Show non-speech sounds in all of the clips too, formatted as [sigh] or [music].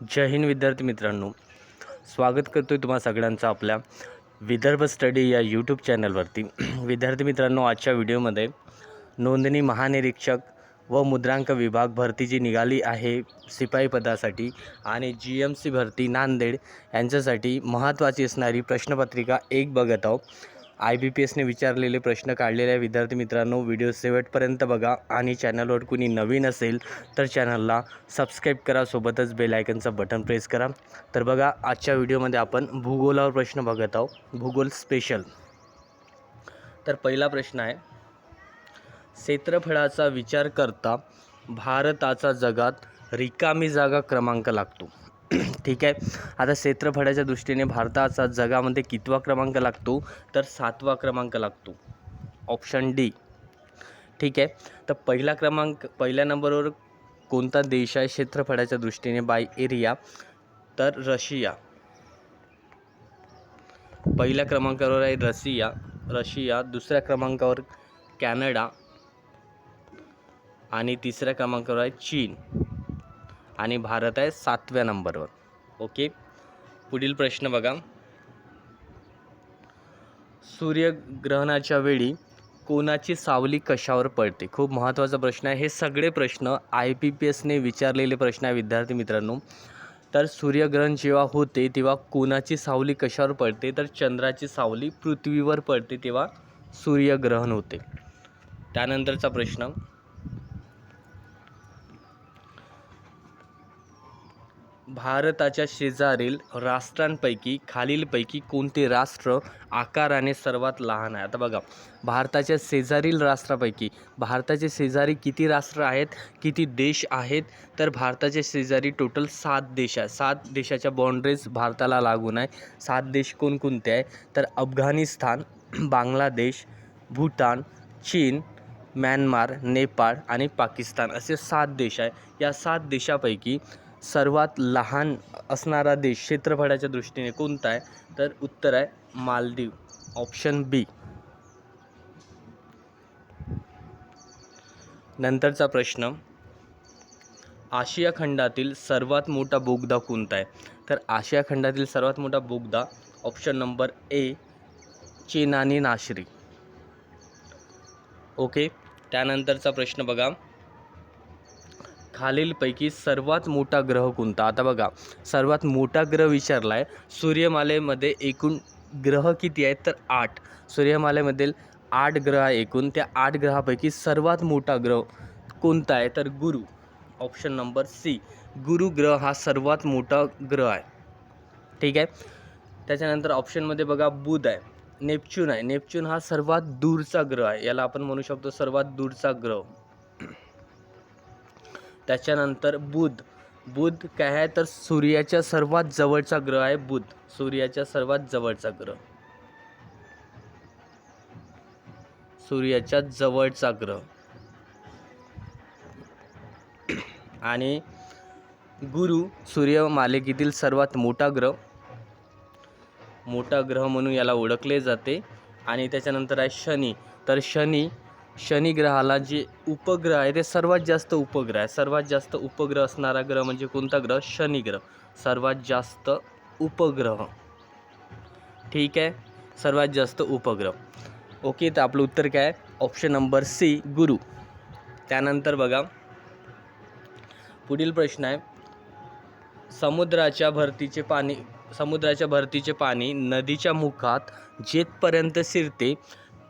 जय हिंद विद्यार्थी मित्रांनो. स्वागत करतो आहे तुम्हा सगळ्यांचं आपल्या विदर्भ स्टडी या यूट्यूब चॅनलवरती. विद्यार्थी मित्रांनो आजच्या व्हिडिओमध्ये नोंदणी महानिरीक्षक व मुद्रांक विभाग भरती जी निघाली आहे शिपाई पदासाठी आणि जी एम सी भरती नांदेड यांच्यासाठी महत्त्वाची असणारी प्रश्नपत्रिका एक बघत आहोत. आय बी पी एसने विचारलेले प्रश्न काढलेल्या विद्यार्थी मित्रांनो व्हिडिओ शेवटपर्यंत बघा. आणि चॅनलवर कुणी नवीन असेल तर चॅनलला सबस्क्राईब करा. सोबतच बेल आयकनचं बटन प्रेस करा. तर बघा आजच्या व्हिडिओमध्ये आपण भूगोलावर प्रश्न बघत आहोत. भूगोल स्पेशल. तर पहिला प्रश्न आहे क्षेत्रफळाचा विचार करता भारताचा जगात रिकामी जागा क्रमांक लागतो. ठीक आहे. आता क्षेत्रफळाच्या दृष्टीने भारताचा जगामध्ये कितवा क्रमांक लागतो? तर सातवा क्रमांक लागतो. ऑप्शन डी ठीक आहे. तर पहिला क्रमांक पहिल्या नंबरवर कोणता देश आहे क्षेत्रफळाच्या दृष्टीने? बाय एरिया तर रशिया. पहिल्या क्रमांकावर आहे रशिया. रशिया. दुसऱ्या क्रमांकावर कॅनडा. आणि तिसऱ्या क्रमांकावर आहे चीन. आणि भारत आहे सातव्या नंबरवर. ओके? पुढील प्रश्न बघा. सूर्यग्रहणाच्या वेळी कोणाची सावली कशावर पडते? खूप महत्त्वाचा प्रश्न आहे. हे सगळे प्रश्न आय पी पी एसने विचारलेले प्रश्न आहे विद्यार्थी मित्रांनो. तर सूर्यग्रहण जेव्हा होते तेव्हा कोणाची सावली कशावर पडते? तर चंद्राची सावली पृथ्वीवर पडते तेव्हा सूर्यग्रहण होते. त्यानंतरचा प्रश्न. भारताच्या शेजारील राष्ट्रांपैकी खालीलपैकी कोणते राष्ट्र आकाराने सर्वात लहान आहे? आता बघा भारताच्या शेजारील राष्ट्रापैकी भारताचे शेजारी किती राष्ट्र आहेत किती देश आहेत तर भारताच्या शेजारी टोटल सात देश आहे सात देशाच्या बाउंड्रीज भारताला लागून आहे. सात देश कोणकोणते आहे तर अफगाणिस्तान बांगलादेश भूटान चीन म्यानमार नेपाळ आणि पाकिस्तान असे सात देश आहे या सात देशापैकी सर्वात लहान असणारा देश क्षेत्रफळाच्या दृष्टीने कोणता आहे? तर उत्तर आहे मालदीव. ऑप्शन बी नंतरचा प्रश्न. आशिया खंडातील सर्वात मोठा बोगदा कोणता आहे? तर आशिया खंडातील सर्वात मोठा बोगदा option number A Chenani Nashri. Okay त्यानंतरचा प्रश्न बघा. खालीलपैकी सर्वात मोठा ग्रह कोणता? आता बघा सर्वात मोठा ग्रह विचारला आहे सूर्यमालेमध्ये एकूण ग्रह किती आहेत? तर आठ. सूर्यमालेमधील आठ ग्रह आहे एकूण. त्या आठ ग्रहापैकी सर्वात मोठा ग्रह कोणता आहे? तर गुरु. Option number C. गुरु ग्रह हा सर्वात मोठा ग्रह आहे. ठीक आहे? त्याच्यानंतर ऑप्शनमध्ये बघा बुध आहे. नेपच्यून आहे. नेपच्यून हा सर्वात दूरचा ग्रह आहे. याला आपण म्हणू शकतो सर्वात दूरचा ग्रह. त्याच्यानंतर बुध. बुध काय आहे? तर सूर्याच्या सर्वात जवळचा ग्रह आहे बुध. सूर्याच्या सर्वात जवळचा ग्रह. सूर्याच्या जवळचा ग्रह. आणि गुरु सूर्य मालिकेतील सर्वात मोठा ग्रह. मोठा ग्रह म्हणून याला ओळखले जाते. आणि त्याच्यानंतर आहे शनी. तर शनी शनिग्रहाला जे उपग्रह आहे ते सर्वात जास्त उपग्रह आहे. सर्वात जास्त उपग्रह असणारा ग्रह म्हणजे कोणता ग्रह? शनिग्रह. सर्वात जास्त उपग्रह. ठीक आहे? सर्वात जास्त उपग्रह. ओके तर आपलं उत्तर काय आहे? ऑप्शन नंबर सी गुरु. त्यानंतर बघा. पुढील प्रश्न आहे. समुद्राच्या भरतीचे पाणी समुद्राच्या भरतीचे पाणी नदीच्या मुखात जेथपर्यंत शिरते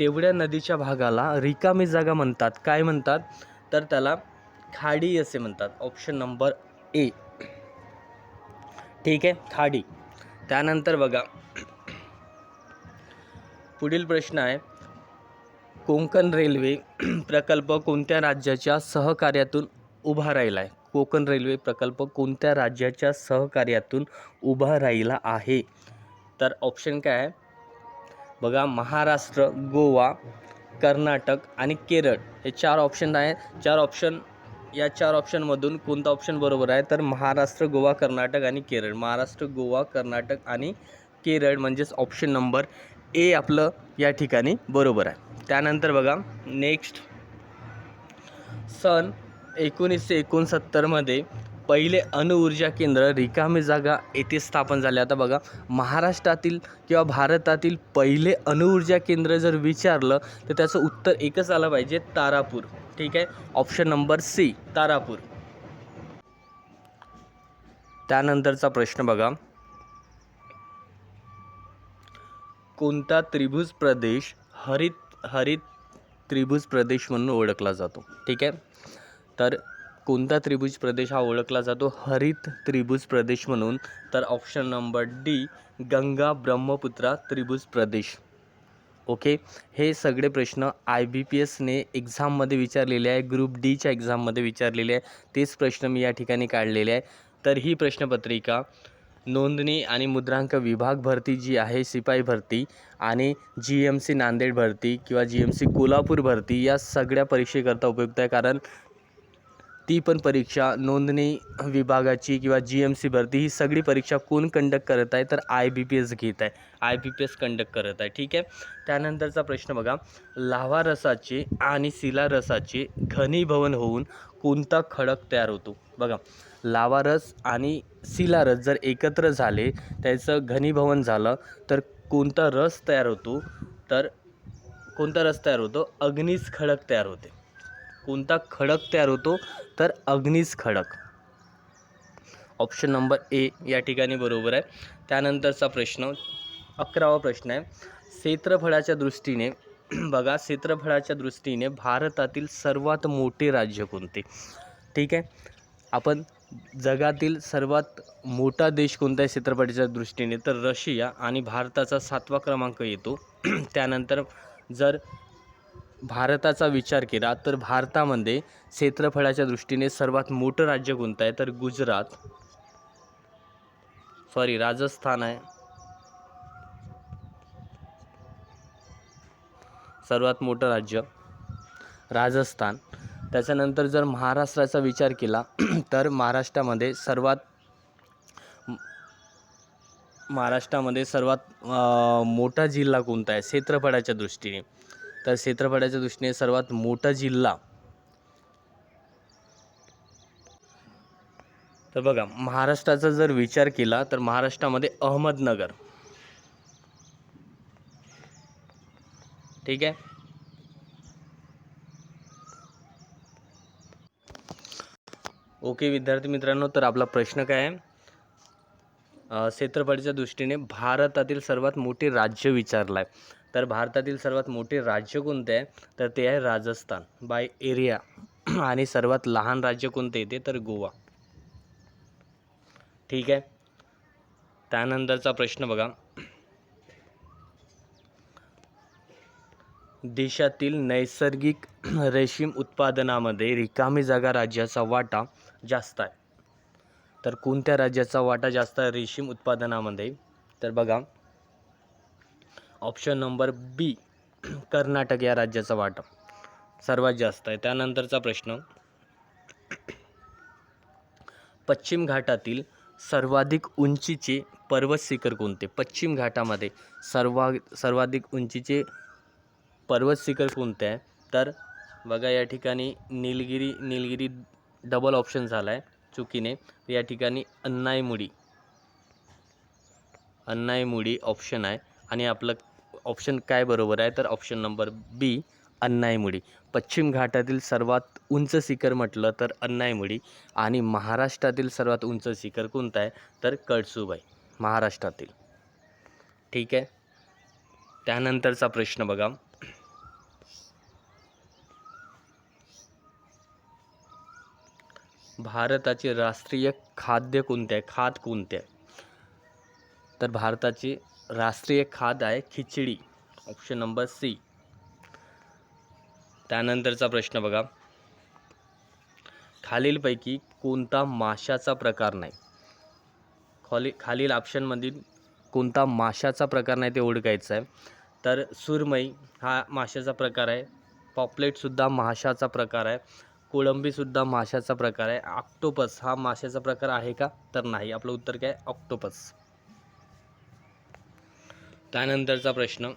तेवढ्या नदीच्या भागाला रिकामी जागा म्हणतात. काय म्हणतात? तर त्याला खाडी असे म्हणतात. ऑप्शन नंबर ए ठीक आहे? खाडी. त्यानंतर बघा. पुढील प्रश्न आहे. कोकण रेल्वे प्रकल्प कोणत्या राज्याच्या सहकार्यातून उभा राहिला आहे कोकण रेल्वे प्रकल्प कोणत्या राज्याच्या सहकार्यातून उभा राहिला आहे? तर ऑप्शन काय आहे? बघा महाराष्ट्र गोवा कर्नाटक आणि केरळ हे चार ऑप्शन आहेत. चार ऑप्शन या चार ऑप्शनमधून कोणता ऑप्शन बरोबर आहे? तर महाराष्ट्र गोवा कर्नाटक आणि केरळ. महाराष्ट्र गोवा कर्नाटक आणि केरळ म्हणजेच ऑप्शन नंबर ए आपलं या ठिकाणी बरोबर आहे. त्यानंतर बघा नेक्स्ट सन एकोणीसशे एकोणसत्तरमध्ये पहिले अणुऊर्जा केंद्र रिकामी जागा येथे स्थापन झाले. आता बघा महाराष्ट्रातील किंवा भारतातील पहिले अणुऊर्जा केंद्र जर विचारलं तर त्याचं उत्तर एकच आलं पाहिजे तारापूर. ठीक आहे? Option number C Tarapur. त्यानंतरचा प्रश्न बघा. कोणता त्रिभुज प्रदेश हरित हरित त्रिभुज प्रदेश म्हणून ओळखला जातो? ठीक आहे? तर कोणता त्रिभुज प्रदेश हा ओळखला जातो? हरित त्रिभुज प्रदेश म्हणून. तर option number D Ganga Brahmaputra त्रिभुज प्रदेश. ओके हे सगळे प्रश्न आय बी पी एसने एक्झाममध्ये विचारलेले आहे. ग्रुप डीच्या एक्झाममध्ये विचारलेले आहे. तेच प्रश्न मी या ठिकाणी काढलेले आहे. तर ही प्रश्नपत्रिका नोंदणी आणि मुद्रांक विभाग भरती जी आहे शिपाई भरती आणि जी एम सी नांदेड भरती किंवा जी एम सी कोल्हापूर भरती या सगळ्या परीक्षेकरता उपयुक्त आहे. कारण ती पण परीक्षा नोंदणी विभागाची किंवा जी एम सी भरती ही सगळी परीक्षा कोण कंडक्ट करत आहे? तर आय बी पी एस घेत आहे. I B P S conduct करत आहे. ठीक आहे? त्यानंतरचा प्रश्न बघा. लाव्हा रसाचे आणि शिला रसाचे घनीभवन होऊन कोणता खडक तयार होतो? बघा. लावा रस आणि शिला रस जर एकत्र झाले त्याचं घनीभवन झालं तर कोणता रस तयार होतो? तर कोणता रस तयार होतो? अग्नीज खडक तयार होते. कोणता खडक तयार होतो? तर अग्निज खडक. ऑप्शन नंबर ए या ठिकाणी बरोबर आहे. त्यानंतरचा प्रश्न अकरावा प्रश्न आहे. क्षेत्रफळाच्या दृष्टीने [clears throat] बघा क्षेत्रफळाच्या दृष्टीने भारतातील सर्वात मोठे राज्य कोणते? ठीक आहे? आपण जगातील सर्वात मोठा देश कोणता आहे क्षेत्रफळाच्या दृष्टीने? तर रशिया आणि भारताचा सातवा क्रमांक येतो. [clears throat] त्यानंतर जर भारताचा विचार केला तर भारतामध्ये क्षेत्रफळाच्या दृष्टीने सर्वात मोठं राज्य कोणतं आहे? तर गुजरात. सॉरी राजस्थान आहे. सर्वात मोठं राज्य राजस्थान. त्याच्यानंतर जर महाराष्ट्राचा विचार केला [clears throat] तर महाराष्ट्रामध्ये सर्वात महाराष्ट्रामध्ये सर्वात मोठा जिल्हा कोणता आहे? क्षेत्रफळाच्या दृष्टीने. तर क्षेत्रफळाच्या दृष्टीने सर्वात मोठा जिल्हा. तर बघा महाराष्ट्राचा जर विचार केला तर महाराष्ट्रामध्ये अहमदनगर. ठीक आहे? ओके विद्यार्थी मित्रांनो तर आपला प्रश्न काय आहे? क्षेत्रफळाच्या दृष्टीने भारतातील सर्वात मोठे राज्य विचारलं आहे तर भारतातील सर्वात मोठे राज्य कोणते आहे? तर ते आहे राजस्थान बाय एरिया [clears throat] आणि सर्वात लहान राज्य कोणते येते तर गोवा. ठीक आहे? त्यानंतरचा प्रश्न बघा. देशातील नैसर्गिक [clears throat] रेशीम उत्पादनामध्ये रिकामी जागा राज्याचा वाटा जास्त आहे. तर कोणत्या राज्याचा वाटा जास्त आहे? रेशीम उत्पादनामध्ये. तर बघा. ऑप्शन नंबर बी कर्नाटक या राज्याचा वाटा सर्वात जास्त आहे. त्यानंतरचा प्रश्न. पश्चिम घाटातील सर्वाधिक उंचीचे पर्वत शिखर कोणते? पश्चिम घाटामध्ये सर्वा सर्वाधिक उंचीचे पर्वत शिखर कोणते आहे? तर बघा या ठिकाणी निलगिरी निलगिरी डबल ऑप्शन झाला आहे चुकीने. या ठिकाणी अन्नाईमुडी अन्नाईमुडी ऑप्शन आहे. आणि आपलं ऑप्शन काय बरोबर आहे? तर ऑप्शन नंबर बी अन्नाईमुडी पश्चिम घाटातील सर्वात उंच शिखर म्हटलं तर अन्नाईमुडी आणि महाराष्ट्रातील सर्वात उंच शिखर कोणतं आहे? तर कळसूबाई महाराष्ट्रातील. ठीक आहे? त्यानंतरचा प्रश्न बघा. भारताचे राष्ट्रीय खाद्य कोणते आहे? खाद कोणते आहे? तर भारताचे राष्ट्रीय खाद आहे खिचडी ऑप्शन नंबर सी त्यानंतरचा प्रश्न बघा. खालीलपैकी कोणता माशाचा प्रकार नाही? खाली खालील ऑप्शनमधील कोणता माशाचा प्रकार नाही ते ओळखायचं आहे. तर सुरमई हा माशाचा प्रकार आहे. पॉपलेटसुद्धा माशाचा प्रकार आहे. कोळंबीसुद्धा माशाचा प्रकार आहे. ऑक्टोपस हा माशाचा प्रकार आहे का? तर नाही. आपलं उत्तर काय? ऑक्टोपस त्यानंतरचा प्रश्न.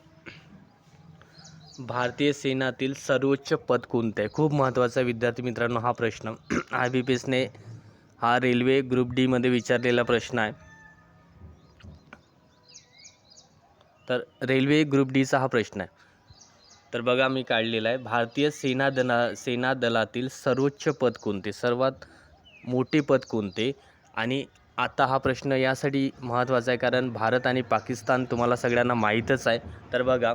भारतीय सेनातील सर्वोच्च पद कोणते आहे? खूप महत्त्वाचा विद्यार्थी मित्रांनो हा प्रश्न. आय बी पी एसने हा रेल्वे ग्रुप डीमध्ये विचारलेला प्रश्न आहे. तर रेल्वे ग्रुप डीचा हा प्रश्न आहे. तर बघा मी काढलेला आहे. भारतीय सेना दला सेना दलातील सर्वोच्च पद कोणते? सर्वात मोठे पद कोणते? आणि आता हा प्रश्न यासाठी महत्त्वाचा आहे कारण भारत आणि पाकिस्तान तुम्हाला सगळ्यांना माहीतच आहे. तर बघा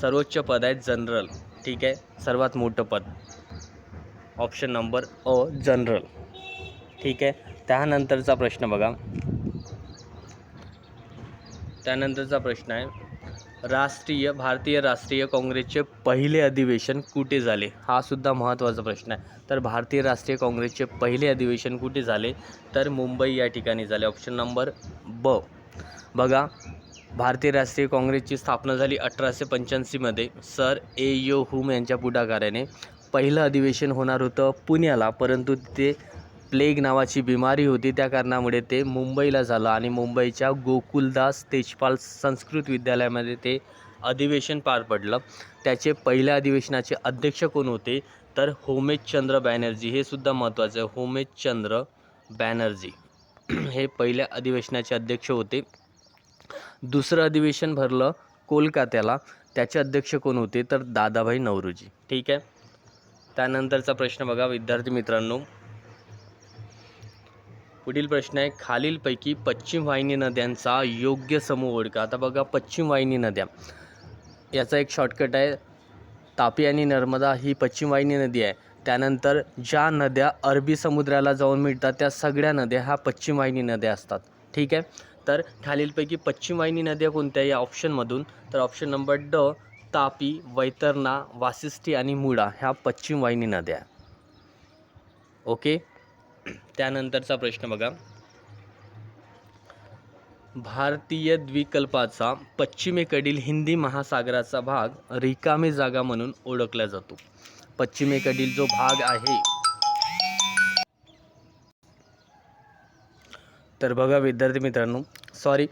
सर्वोच्च पद आहे जनरल ठीक आहे? सर्वात मोठं पद. ऑप्शन नंबर अ जनरल ठीक आहे? त्यानंतरचा प्रश्न बघा. त्यानंतरचा प्रश्न आहे राष्ट्रीय भारतीय राष्ट्रीय काँग्रेसचे पहिले अधिवेशन कुठे झाले? हा सुद्धा महत्त्वाचा प्रश्न आहे. तर भारतीय राष्ट्रीय काँग्रेसचे पहिले अधिवेशन कुठे झाले? तर मुंबई या ठिकाणी झाले. ऑप्शन नंबर ब बघा भारतीय राष्ट्रीय काँग्रेसची स्थापना झाली अठराशे पंच्याऐंशीमध्ये सर ए. यो. हुम यांच्या पुढाकाराने. पहिलं अधिवेशन होणार होतं पुण्याला परंतु ते प्लेग नावाची बिमारी होती. त्या कारणामुळे ते मुंबईला झालं आणि मुंबईच्या गोकुलदास तेजपाल संस्कृत विद्यालयामध्ये ते अधिवेशन पार पडलं. त्याचे पहिल्या अधिवेशनाचे अध्यक्ष कोण होते? तर होमेशचंद्र बॅनर्जी. हे सुद्धा महत्त्वाचं आहे. होमेशचंद्र बॅनर्जी. [clears throat] हे पहिल्या अधिवेशनाचे अध्यक्ष होते. दुसरं अधिवेशन भरलं कोलकात्याला. त्याचे अध्यक्ष कोण होते? तर दादाभाई नवरोजी. ठीक आहे? त्यानंतरचा प्रश्न बघा. विद्यार्थी मित्रांनो पुढील प्रश्न आहे खालीलपैकी पश्चिम वाहिनी नद्यांचा योग्य समूह ओळखा. आता बघा पश्चिम वाहिनी नद्या. याचा एक शॉर्टकट आहे तापी आणि नर्मदा ही पश्चिम वाहिनी नदी आहे. त्यानंतर ज्या नद्या अरबी समुद्राला जाऊन मिळतात त्या सगळ्या नद्या ह्या पश्चिम वाहिनी नद्या असतात. ठीक आहे? तर खालीलपैकी पश्चिम वाहिनी नद्या कोणत्या या ऑप्शनमधून तर ऑप्शन नंबर ड तापी वैतरणा वासिष्ठी आणि मुळा ह्या पश्चिम वाहिनी नद्या. आहे. ओके त्यानंतरचा प्रश्न बघा. भारतीय द्विकल्पाचा पश्चिमेकडील हिंदी महासागराचा भाग रिकामी जागा म्हणून ओळखला जातो. पश्चिमेकडील जो भाग आहे तर बघा विद्यार्थी मित्रांनो सॉरी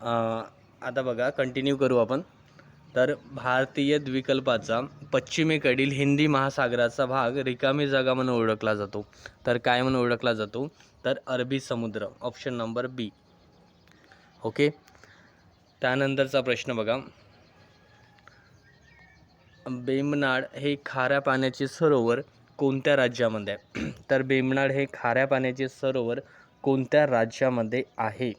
आता बघा कंटिन्यू करू आपण. तर भारतीय द्विकल्पाचा पश्चिमेकडील हिंदी महासागराचा भाग रिकामी जागा म्हणून ओळखला जातो. तर काय म्हणून ओळखला जातो? तर अरबी समुद्र ऑप्शन नंबर बी ओके त्यानंतरचा प्रश्न बघा. बेमनाड हे खाऱ्या पाण्याचे सरोवर कोणत्या राज्यामध्ये आहे? [clears throat] तर बेमनाड हे खाऱ्या पाण्याचे सरोवर कोणत्या राज्यामध्ये आहे?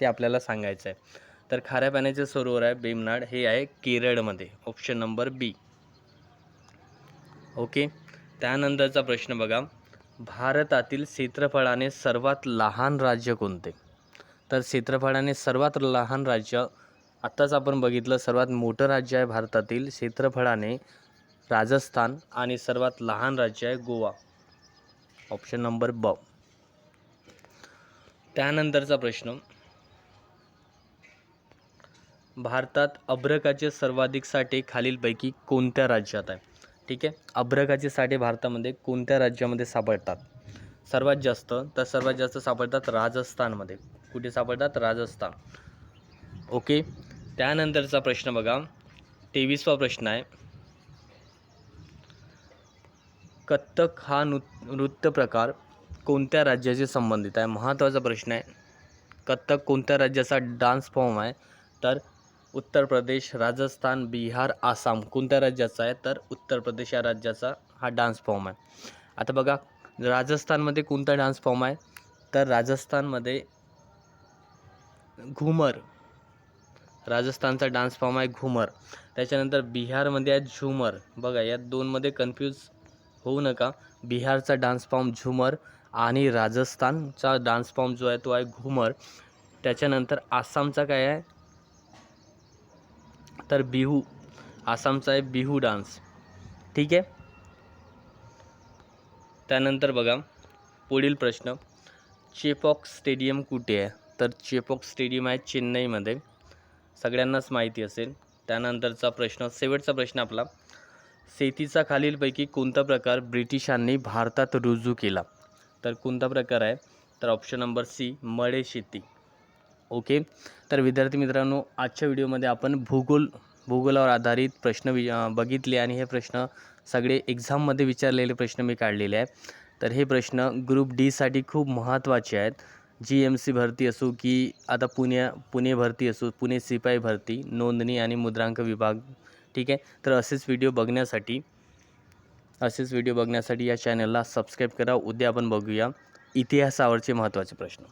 ते आपल्याला सांगायचं आहे तर खाऱ्या पाण्याचे सरोवर आहे बेमनाड हे आहे केरळमध्ये. ऑप्शन नंबर बी ओके त्यानंतरचा प्रश्न बघा. भारतातील क्षेत्रफळाने सर्वात लहान राज्य कोणते? तर क्षेत्रफळाने सर्वात लहान राज्य आत्ताच आपण बघितलं सर्वात मोठं राज्य आहे भारतातील क्षेत्रफळाने राजस्थान आणि सर्वात लहान राज्य आहे गोवा. ऑप्शन नंबर ब त्यानंतरचा प्रश्न. भारतात अभ्रकाचे सर्वाधिक साठे खालीलपैकी कोणत्या राज्यात आहे? ठीक आहे? अभ्रकाचे साठे भारतामध्ये कोणत्या राज्यामध्ये सापडतात? सर्वात जास्त तर सर्वात जास्त सापडतात राजस्थानमध्ये. कुठे सापडतात? राजस्थान. ओके? त्यानंतरचा प्रश्न बघा. तेवीसवा प्रश्न आहे. कथ्थक हा नृ नृत्य प्रकार कोणत्या राज्याशी संबंधित आहे? महत्त्वाचा प्रश्न आहे. कथ्थक कोणत्या राज्याचा डान्स फॉर्म आहे? तर उत्तर प्रदेश राजस्थान बिहार आसाम कोणत्या राज्याचा आहे? तर उत्तर प्रदेश या राज्याचा हा डान्स फॉर्म आहे. आता बघा राजस्थानमध्ये कोणता डान्स फॉर्म आहे? तर राजस्थानमध्ये घुमर. राजस्थानचा डान्स फॉर्म आहे घुमर. त्याच्यानंतर बिहारमध्ये आहे झुमर. बघा या दोनमध्ये कन्फ्यूज होऊ नका. बिहारचा डान्स फॉर्म झुमर आणि राजस्थानचा डान्स फॉर्म जो आहे तो आहे घुमर. त्याच्यानंतर आसामचा काय आहे? तर बिहू आसामचा आहे बिहू डान्स. ठीक आहे? त्यानंतर बघा पुढील प्रश्न. चेपॉक स्टेडियम कुठे आहे? तर चेपॉक स्टेडियम आहे चेन्नईमध्ये. सगळ्यांनाच माहिती असेल. त्यानंतरचा प्रश्न शेवटचा प्रश्न आपला. शेतीचा खालीलपैकी कोणता प्रकार ब्रिटिशांनी भारतात रुजू केला? तर कोणता प्रकार आहे? तर ऑप्शन नंबर सी मळे शेती. ओके. तर विद्यार्थी मित्रांनो आजच्या व्हिडिओमध्ये आपण भूगोल भूगोलावर आधारित प्रश्न वि बघितले आणि हे प्रश्न सगळे एक्झाममध्ये विचारलेले प्रश्न मी काढलेले आहे तर हे प्रश्न ग्रुप डीसाठी खूप महत्त्वाचे आहेत. जी एम सी भरती असो की आता पुणे पुणे भरती असो पुणे सिपाई भरती नोंदणी आणि मुद्रांक विभाग ठीक आहे? तर असेच व्हिडिओ बघण्यासाठी असेच व्हिडिओ बघण्यासाठी या चॅनलला सबस्क्राईब करा. उद्या आपण बघूया इतिहासावरचे महत्त्वाचे प्रश्न.